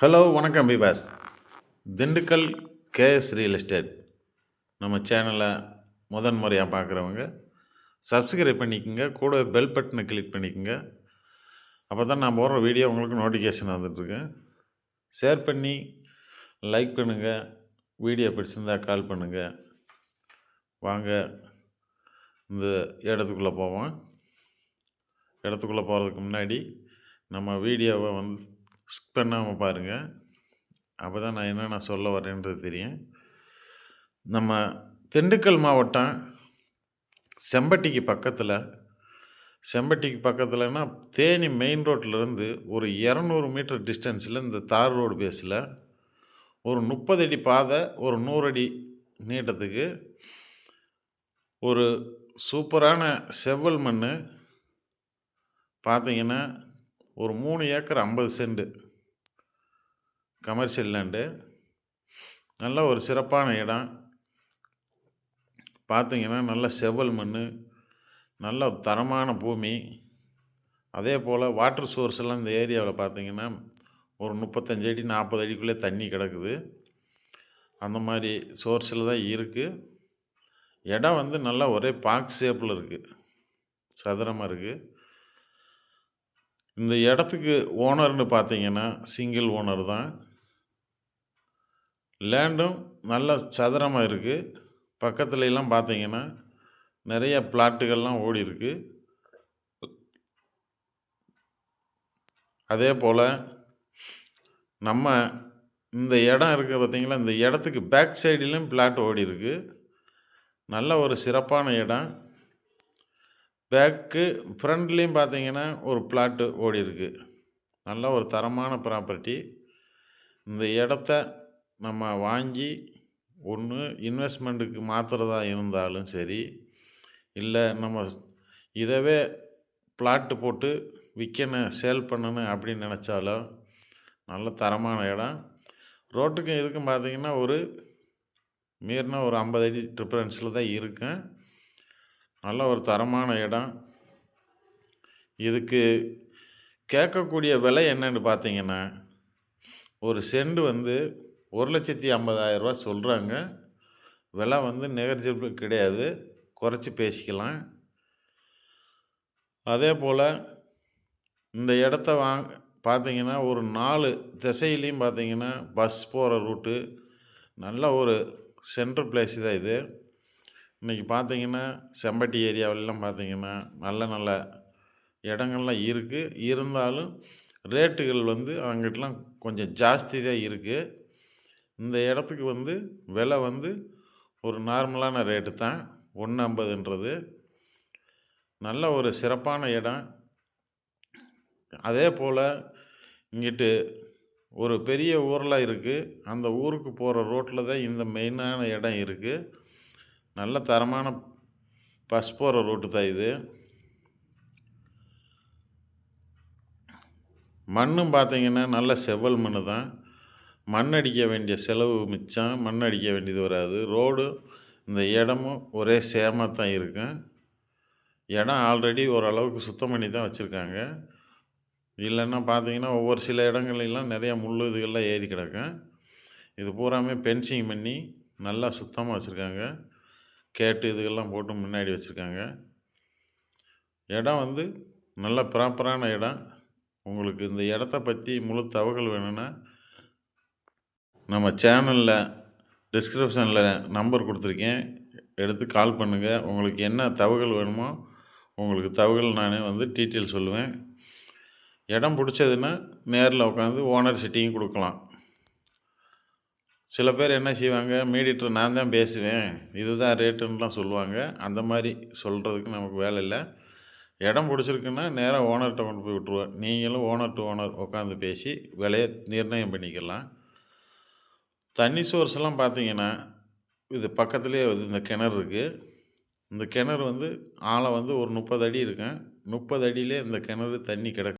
Hello வணக்கம் பிபாஸ் Dindigul KS real estate. நம்ம சேனலை முதன் முறையாக பார்க்குறவங்க சப்ஸ்கிரைப் பண்ணிக்கோங்க கூட பெல் பட்டனை கிளிக் பண்ணிக்கோங்க. அப்போ தான் நான் போடுற வீடியோ உங்களுக்கு நோட்டிஃபிகேஷன் வந்துட்டுருக்கு ஷேர் பண்ணி லைக் பண்ணுங்கள் வீடியோ பிடிச்சிருந்தா கால் பண்ணுங்கள் வாங்க இந்த இடத்துக்குள்ளே போவோம். இடத்துக்குள்ளே போகிறதுக்கு முன்னாடி நம்ம வீடியோவை வந்து ஸ்கிப் பண்ணாமல் பாருங்கள் அப்போ தான் நான் என்னென்ன சொல்ல வரேன்றது தெரியும். நம்ம திண்டுக்கல் மாவட்டம் செம்பட்டிக்கு பக்கத்தில் செம்பட்டிக்கு பக்கத்தில்னா தேனி மெயின் ரோட்டிலேருந்து ஒரு இரநூறு மீட்டர் டிஸ்டன்ஸில் இந்த தார் ரோடு பேஸில் ஒரு முப்பது அடி பாதை ஒரு நூறு அடி நீட்டத்துக்கு ஒரு சூப்பரான செவ்வல் மண் பார்த்தீங்கன்னா ஒரு மூணு ஏக்கர் ஐம்பது சென்ட் கமர்ஷியல் லேண்டு நல்ல ஒரு சிறப்பான இடம். பார்த்தீங்கன்னா நல்ல செவ்வல் மண் நல்ல தரமான பூமி. அதே போல் வாட்டர் சோர்ஸ் எல்லாம் இந்த ஏரியாவில் பார்த்திங்கன்னா ஒரு முப்பத்தஞ்சு அடி நாற்பது அடிக்குள்ளே தண்ணி கிடக்குது. அந்த மாதிரி சோர்ஸில் தான் இருக்குது இடம் வந்து நல்லா ஒரே பாக்ஸ் ஷேப்பில் இருக்குது சதுரமாக இருக்குது இந்த இடத்துக்கு ஓனர்னு பார்த்தீங்கன்னா சிங்கிள் ஓனர் தான். லேண்டும் நல்ல சதுரமாக இருக்குது பக்கத்துலலாம் பார்த்தீங்கன்னா நிறைய பிளாட்டுகள்லாம் ஓடி இருக்கு. அதே போல் நம்ம இந்த இடம் இருக்குது பார்த்தீங்களா இந்த இடத்துக்கு பேக் சைடிலும் பிளாட் ஓடி இருக்கு. நல்ல ஒரு சிறப்பான இடம். பேக்கு ஃப்ரண்ட்லேயும் பார்த்தீங்கன்னா ஒரு பிளாட்டு ஓடி இருக்கு நல்ல ஒரு தரமான ப்ராப்பர்ட்டி. இந்த இடத்த நம்ம வாங்கி ஒன்று இன்வெஸ்ட்மெண்ட்டுக்கு மாற்றுறதா இருந்தாலும் சரி இல்லை நம்ம இதவே பிளாட்டு போட்டு விற்கணும் சேல் பண்ணணும் அப்படின்னு நினச்சாலும் நல்ல தரமான இடம். ரோட்டுக்கும் இதுக்கும் பார்த்திங்கன்னா ஒரு மீறினா ஒரு ஐம்பது அடி டிஃப்ரென்ஸில் தான் இருக்கும். நல்ல ஒரு தரமான இடம். இதுக்கு கேட்கக்கூடிய விலை என்னன்னு பார்த்தீங்கன்னா ஒரு செண்டு வந்து ஒரு லட்சத்தி ஐம்பதாயிரரூவா சொல்கிறாங்க விலை வந்து நெகர்ஜிபிள் கிடையாது. குறைச்சி பேசிக்கலாம். அதே போல் இந்த இடத்த வாங்க பார்த்தீங்கன்னா ஒரு நாலு திசையிலையும் பார்த்தீங்கன்னா பஸ் போகிற ரூட்டு நல்ல ஒரு சென்ட்ரல் பிளேஸ் தான் இது. இன்றைக்கி பார்த்திங்கன்னா செம்பட்டி ஏரியாவிலலாம் பார்த்திங்கன்னா நல்ல நல்ல இடங்கள்லாம் இருக்குது இருந்தாலும் ரேட்டுகள் வந்து அங்கிட்டலாம் கொஞ்சம் ஜாஸ்தி தான் இருக்குது இந்த இடத்துக்கு வந்து விலை வந்து ஒரு நார்மலான ரேட்டு தான். ஒன்று ஐம்பதுன்றது. நல்ல ஒரு சிறப்பான இடம். அதே போல் இங்கிட்டு ஒரு பெரிய ஊரெலாம் இருக்குது அந்த ஊருக்கு போகிற ரோட்டில் தான் இந்த மெயினான இடம் இருக்குது நல்ல தரமான பஸ் போகிற ரூட்டு தான் இது. மண்ணும் பார்த்தீங்கன்னா நல்ல செவ்வல் மண் தான். மண் அடிக்க வேண்டிய செலவு மிச்சம் மண் அடிக்க வேண்டியது வராது. ரோடு இந்த இடமும் ஒரே சேமாக தான் இருக்கும் இடம் ஆல்ரெடி ஓரளவுக்கு சுத்தம் பண்ணி தான் வச்சுருக்காங்க. இல்லைன்னா பார்த்தீங்கன்னா ஒவ்வொரு சில இடங்கள்லாம் நிறையா முள் இதுகள்லாம் ஏறி கிடக்கும் இது பூராமே பென்சிங் பண்ணி நல்லா சுத்தமாக வச்சுருக்காங்க. கேட்டு இதுகெல்லாம் போட்டு முன்னாடி வச்சுருக்காங்க. இடம் வந்து நல்ல ப்ராப்பரான இடம். உங்களுக்கு இந்த இடத்த பற்றி முழு தகவல் வேணும்னா நம்ம சேனலில் டிஸ்கிரிப்ஷனில் நம்பர் கொடுத்துருக்கேன். எடுத்து கால் பண்ணுங்கள் உங்களுக்கு என்ன தகவல் வேணுமோ உங்களுக்கு தகவல் நானே வந்து டீட்டெயில் சொல்லுவேன். இடம் பிடிச்சதுன்னா நேரில் உட்காந்து ஓனர் சிட்டிங் கொடுக்கலாம். சில பேர் என்ன செய்வாங்க மீடியேட்டர் நான் தான் பேசுவேன் இதுதான் ரேட்டுன்னெலாம் சொல்லுவாங்க. அந்த மாதிரி சொல்கிறதுக்கு நமக்கு வேலை இல்லை. இடம் பிடிச்சிருக்குன்னா நேராக ஓனர்கிட்ட கொண்டு போய் விட்ருவேன் நீங்களும் ஓனர் டு ஓனர் உட்காந்து பேசி விலையை நிர்ணயம் பண்ணிக்கலாம். தண்ணி சோர்ஸ்லாம் பார்த்தீங்கன்னா இது பக்கத்துலேயே வந்து இந்த கிணறு இருக்குது இந்த கிணறு வந்து ஆழம் வந்து ஒரு முப்பது அடி இருக்கும். முப்பது அடியிலே இந்த கிணறு தண்ணி கிடக்கு.